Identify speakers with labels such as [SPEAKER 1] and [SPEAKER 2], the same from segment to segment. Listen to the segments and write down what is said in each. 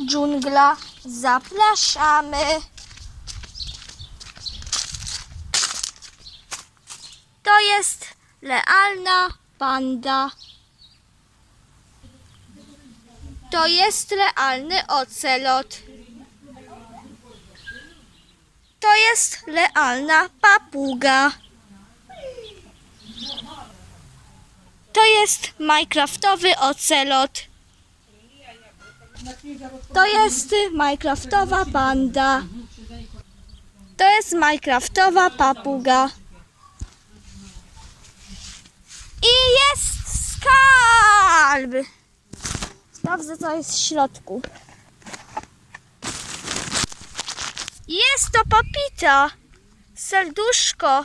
[SPEAKER 1] dżungla. Zapraszamy. To jest realna panda. To jest realny ocelot. To jest realna papuga. To jest minecraftowy ocelot. To jest minecraftowa panda. To jest minecraftowa papuga. I jest skarb. Sprawdzę, co jest w środku. Jest to papita. Serduszko.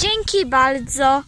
[SPEAKER 1] Dzięki bardzo.